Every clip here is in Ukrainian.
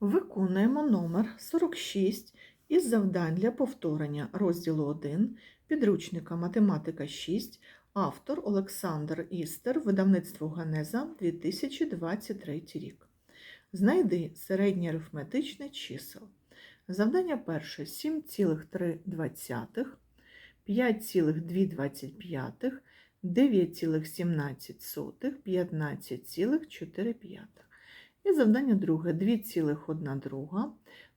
Виконуємо номер 46 із завдань для повторення розділу 1 підручника Математика 6, автор Олександр Істер, видавництво Ганеза 2023 рік. Знайди середнє арифметичне чисел. Завдання перше 7,3, 5,225, 9,17, 15,4. І завдання друге 2,1 друга,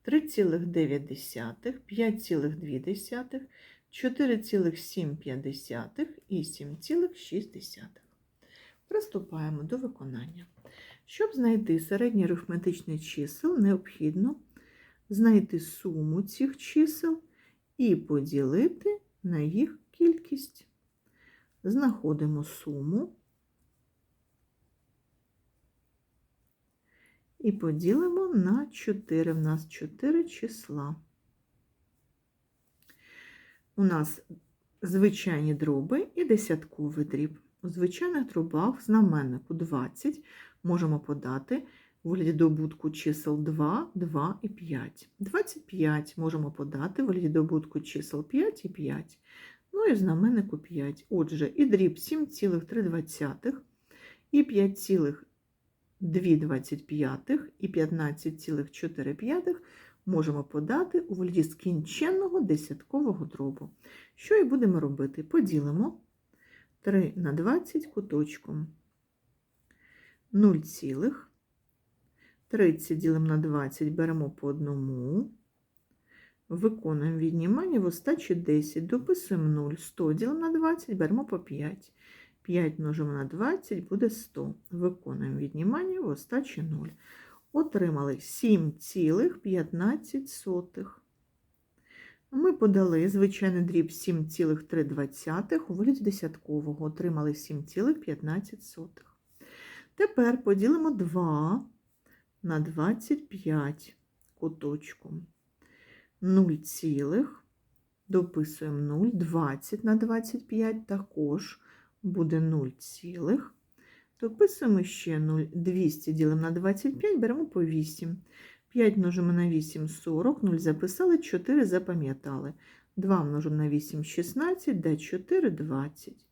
3,9, 5,2, 4,7 і 7,6. Приступаємо до виконання. Щоб знайти середнє арифметичне чисел, необхідно знайти суму цих чисел і поділити на їх кількість. Знаходимо суму і поділимо на 4. У нас 4 числа. У нас звичайні дроби і десятковий дріб. У звичайних дробах в знаменнику 20 можемо подати у вигляді добутку чисел 2, 2 і 5. 25 можемо подати у вигляді добутку чисел 5 і 5. Ну і в знаменнику 5. Отже, і дріб 7,3 і 5,2 і 15,4 можемо подати у вигляді скінченного десяткового дробу. Що і будемо робити? Поділимо 3 на 20 куточком. 0, 30 ділимо на 20, беремо по одному. Виконуємо віднімання в остачі 10, дописуємо 0, 100 ділимо на 20, беремо по 5. 5 множимо на 20 буде 100. Виконуємо віднімання в остачі 0. Отримали 7,15. Ми подали звичайний дріб 7,3 у вигляді десяткового. Отримали 7,15. Тепер поділимо 2 на 25 куточком. 0, дописуємо 0, 20 на 25 також буде 0, цілих. дописуємо ще 0, 200 ділимо на 25, беремо по 8. 5 множимо на 8 40, 0 записали, 4 запам'ятали. 2 множимо на 8 16, да 4 20.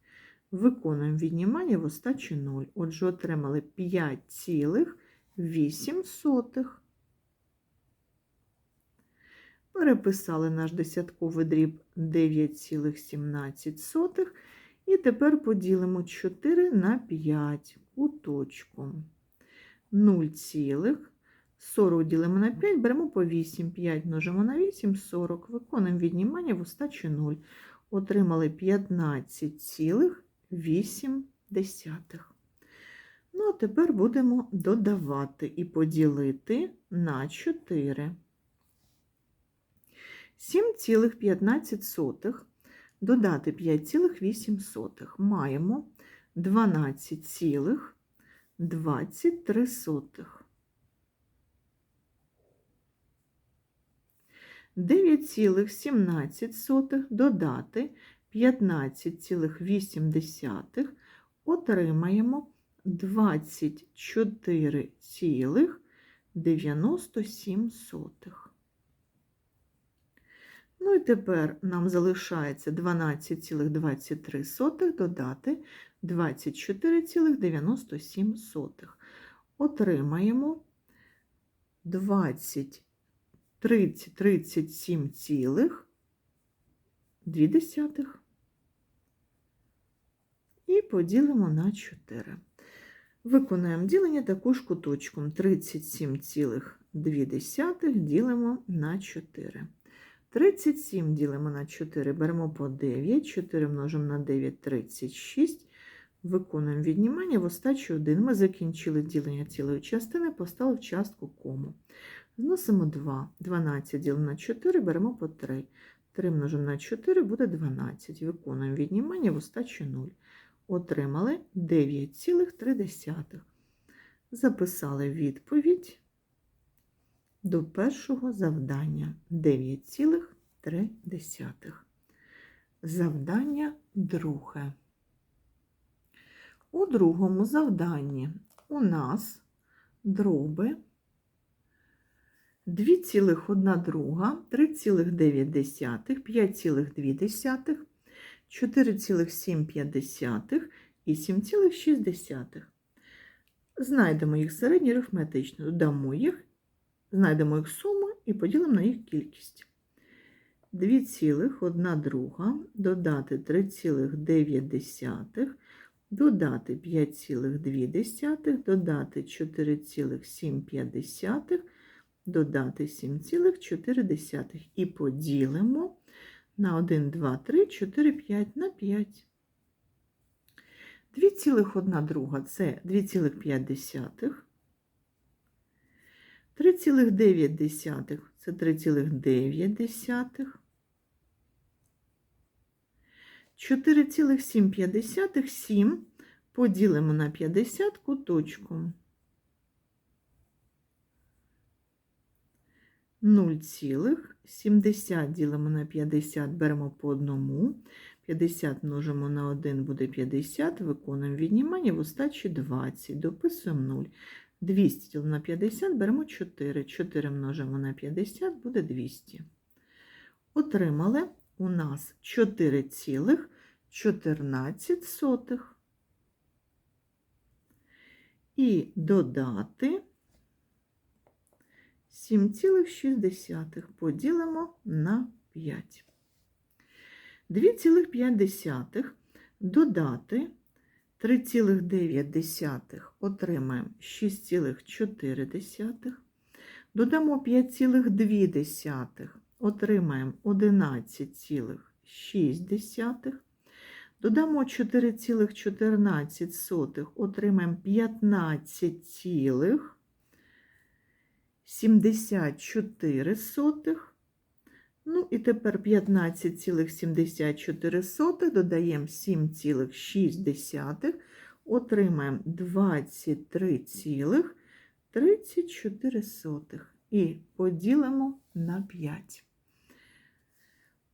Виконуємо віднімання в остачі 0. Отже, отримали 5,8. Переписали наш десятковий дріб 9,17. І тепер поділимо 4 на 5 куточком. 0, 40 ділимо на 5, беремо по 8, 5 множимо на 8, 40. Виконуємо віднімання в остачі 0. Отримали 15,8. Ну, а тепер будемо додавати і поділити на 4. 7,15 додати 5,8 маємо 12,23. 9,17 додати 15,8 отримаємо 24,97. Ну і тепер нам залишається 12,23 додати 24,97. Отримаємо 20, 30, 37,2. І поділимо на 4. Виконаємо ділення також куточком 37,2 ділимо на 4. 37 ділимо на 4, беремо по 9, 4 множимо на 9, 36. Виконуємо віднімання в остачі 1. Ми закінчили ділення цілої частини, поставив частку кому. Зносимо 2. 12 ділимо на 4, беремо по 3. 3 множимо на 4 буде 12. Виконуємо віднімання в остачі 0. Отримали 9,3. Записали відповідь до першого завдання 9,3. Завдання друге. У другому завданні у нас дроби 2,1 друга, 3,9, 5,2, 4,7 і 7,6. Знайдемо їх середньо арифметично, додамо їх, знайдемо їх суму і поділимо на їх кількість. 2,1 друга, додати 3,9, додати 5,2, додати 4,7, додати 7,4 і поділимо на 1, 2, 3, 4, 5 на 5. 2,1 друга це 2,5. 3,9 це 3,9. 4,7 7 поділимо на 50 куточком. 0,70 ділимо на 50, беремо по одному. 50 множимо на 1 буде 50, виконуємо віднімання в остачі 20, дописуємо 0. 200 ділимо на 50, беремо 4. 4 множимо на 50, буде 200. Отримали у нас 4,14. І додати 7,6 поділимо на 5. 2,5 додати 3,9 отримаємо 6,4. Додамо 5,2 отримаємо 11,6. Додамо 4,14 отримаємо 15,74. Ну і тепер 15,74 додаємо 7,6, отримаємо 23,34 і поділимо на 5.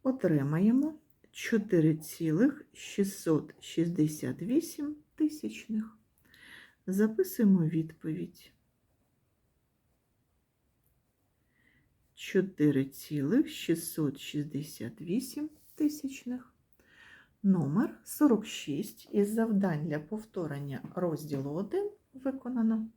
Отримаємо 4,668 тисячних. Записуємо відповідь. 4,668 тисячних. Номер 46 із завдань для повторення розділу 1 виконано.